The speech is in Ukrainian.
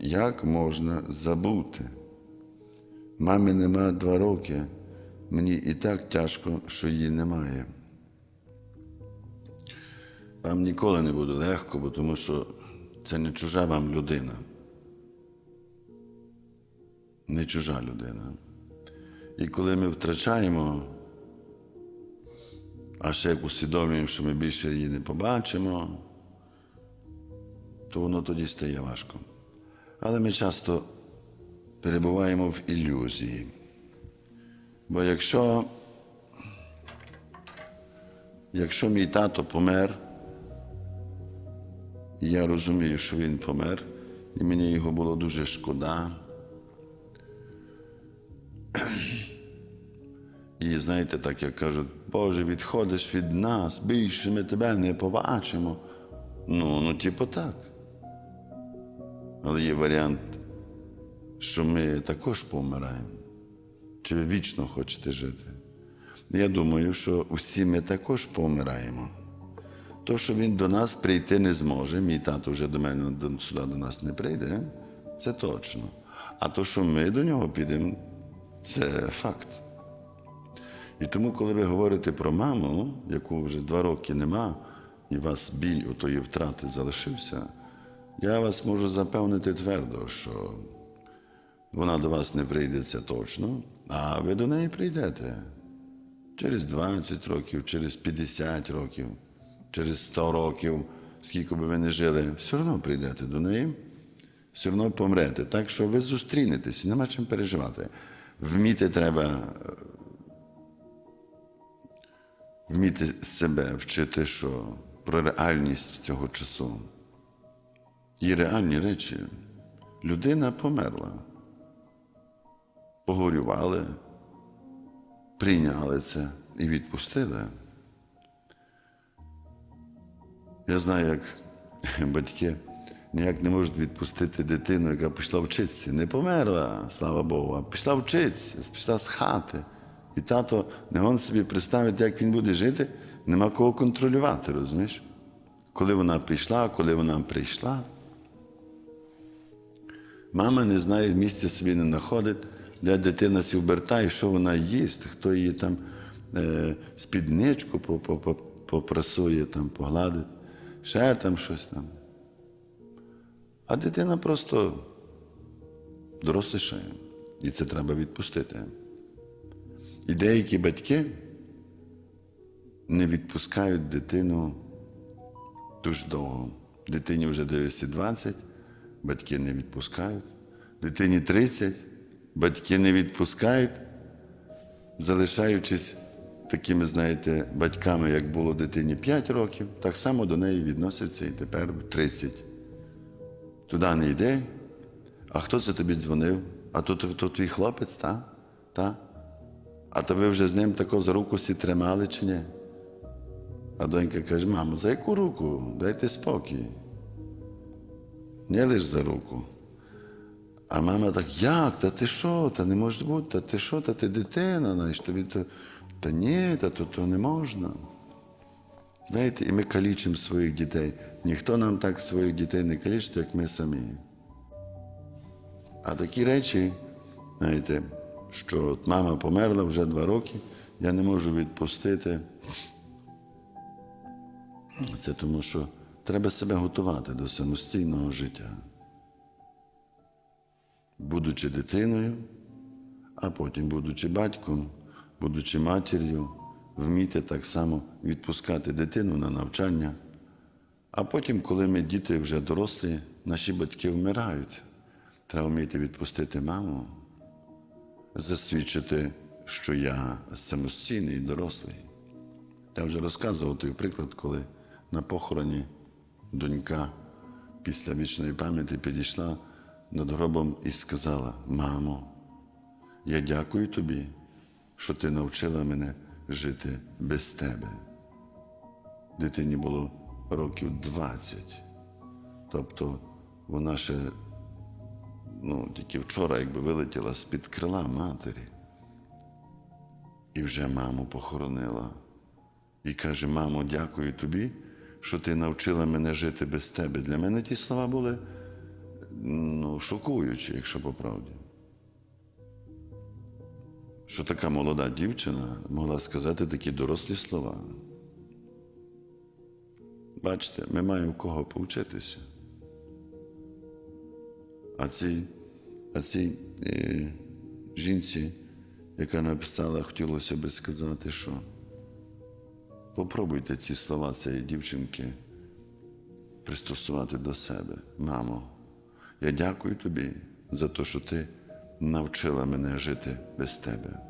Як можна забути? Мамі нема два роки, мені і так тяжко, що її немає. Вам ніколи не буде легко, бо тому що це не чужа вам людина. Не чужа людина. І коли ми втрачаємо, а ще як усвідомлюємо, що ми більше її не побачимо, то воно тоді стає важко. Але ми часто перебуваємо в ілюзії. Бо якщо, якщо мій тато помер, і я розумію, що він помер, і мені його було дуже шкода. І знаєте, так як кажуть, Боже, відходиш від нас, більше ми тебе не побачимо. Ну, ну, типу так. Але є варіант, що ми також помираємо. Чи ви вічно хочете жити? Я думаю, що всі ми також помираємо. То, що він до нас прийти не зможе, мій тато вже до мене сюди до нас не прийде, це точно. А то, що ми до нього підемо, це факт. І тому, коли ви говорите про маму, яку вже два роки нема, і у вас біль отої втрати залишився, я вас можу запевнити твердо, що вона до вас не прийде це точно, а ви до неї прийдете через 20 років, через 50 років, через 100 років, скільки би ви не жили, все одно прийдете до неї, все одно помрете. Так що ви зустрінетеся, нема чим переживати. Вміти треба вміти себе вчити, що про реальність цього часу. Є реальні речі. Людина померла. Погорювали, прийняли це і відпустили. Я знаю, як батьки ніяк не можуть відпустити дитину, яка пішла вчитися. Не померла, слава Богу, а пішла вчитися, пішла з хати. І тато не он собі представить, як він буде жити, нема кого контролювати, розумієш? Коли вона пішла, коли вона прийшла. Мама не знає, місця собі не знаходить, де дитина сі обертає, що вона їсть, хто її там е, спідничку поп- поп- попрасує, там, погладить, ще там щось там. А дитина просто дорослішає. І це треба відпустити. І деякі батьки не відпускають дитину дуже довго. Дитині вже 920, батьки не відпускають. Дитині 30, батьки не відпускають, залишаючись такими, знаєте, батьками, як було дитині 5 років, так само до неї відносяться і тепер 30. Туди не йде. А хто це тобі дзвонив? А то, то, то твій хлопець, та? та? А то ви вже з ним тако за руку сі тримали чи ні? А донька каже, мамо, за яку руку? Дайте спокій. Не лиш за руку. А мама так, як? Та ти що? Та не може бути, та ти що, та ти дитина, знаєш, тобі то. Та ні, та то, то не можна. Знаєте, і ми калічимо своїх дітей. Ніхто нам так своїх дітей не калічить, як ми самі. А такі речі, знаєте, що от мама померла вже два роки, я не можу відпустити. Це тому, що треба себе готувати до самостійного життя. Будучи дитиною, а потім, будучи батьком, будучи матір'ю, вміти так само відпускати дитину на навчання. А потім, коли ми діти вже дорослі, наші батьки вмирають. Треба вміти відпустити маму, засвідчити, що я самостійний дорослий. Я вже розказував той приклад, коли на похороні донька після вічної пам'яті підійшла над гробом і сказала: Мамо, я дякую тобі, що ти навчила мене жити без тебе. Дитині було років 20. Тобто вона ще ну, тільки вчора якби вилетіла з-під крила матері. І вже маму похоронила. І каже: мамо, дякую тобі, що ти навчила мене жити без тебе. Для мене ті слова були ну, шокуюче, якщо по правді. Що така молода дівчина могла сказати такі дорослі слова. Бачите, ми маємо в кого повчитися. А цій, а цій е, жінці, яка написала, хотілося би сказати, що попробуйте ці слова цієї дівчинки пристосувати до себе. Мамо, я дякую тобі за те, що ти навчила мене жити без тебе.